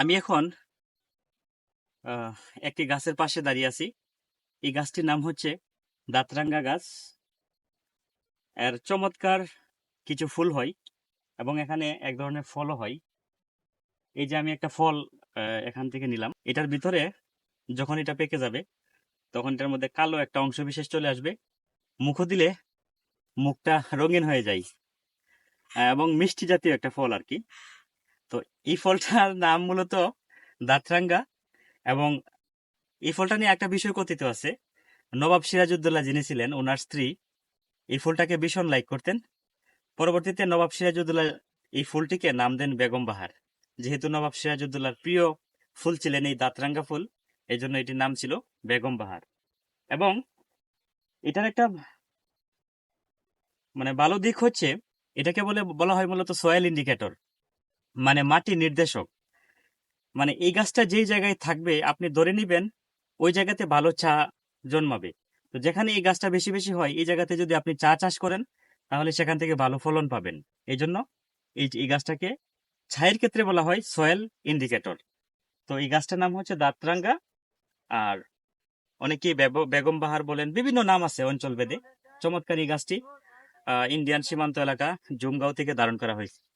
আমি এখন একটি গাছের পাশে দাঁড়িয়ে আছি। এই গাছটির নাম হচ্ছে দাঁতরাঙ্গা গাছ। এর চমৎকার কিছু ফুল হয় এবং এখানে এক ধরনের ফলও হয়। এই যে আমি একটা ফল এখান থেকে নিলাম। এটার ভিতরে যখন এটা পেকে যাবে, তখন এটার মধ্যে কালো একটা অংশ বিশেষ চলে আসবে। মুখও দিলে মুখটা রঙিন হয়ে যায় এবং মিষ্টি জাতীয় একটা ফল আর কি। তো এই ফলটার নাম মূলত দাতরাঙ্গা এবং এই ফলটা নিয়ে একটা বিষয় কথিত আছে। নবাব সিরাজউদ্দৌলা যিনি ছিলেন, ওনার স্ত্রী এই ফুলটাকে ভীষণ লাইক করতেন। পরবর্তীতে নবাব সিরাজউদ্দৌলা এই ফুলটিকে নাম দেন বেগম বাহার। যেহেতু নবাব সিরাজউদ্দৌলার প্রিয় ফুল ছিলেন এই দাঁতরাঙ্গা ফুল এই জন্য এটির নাম ছিল বেগম বাহার। এবং এটার একটা মানে ভালো দিক হচ্ছে, এটাকে বলে, বলা হয় মূলত সয়েল ইন্ডিকেটর মানে মাটি নির্দেশক। মানে এই গাছটা যেই জায়গায় থাকবে, আপনি ধরে নিবেন ওই জায়গাতে ভালো চা জন্মাবে। তো যেখানে এই গাছটা বেশি বেশি হয়, এই জায়গাতে যদি আপনি চা চাষ করেন, তাহলে সেখান থেকে ভালো ফলন পাবেন। এই জন্য এই এই গাছটাকে ছায়ের ক্ষেত্রে বলা হয় সয়েল ইন্ডিকেটর। তো এই গাছটার নাম হচ্ছে দাঁতরাঙ্গা, আর অনেকেই বেব- বেগম বাহার বলেন, বিভিন্ন নাম আছে অঞ্চল ভেদে চমৎকার এই গাছটি ইন্ডিয়ান সীমান্ত এলাকা জুমগাঁও থেকে ধারণ করা হয়েছে।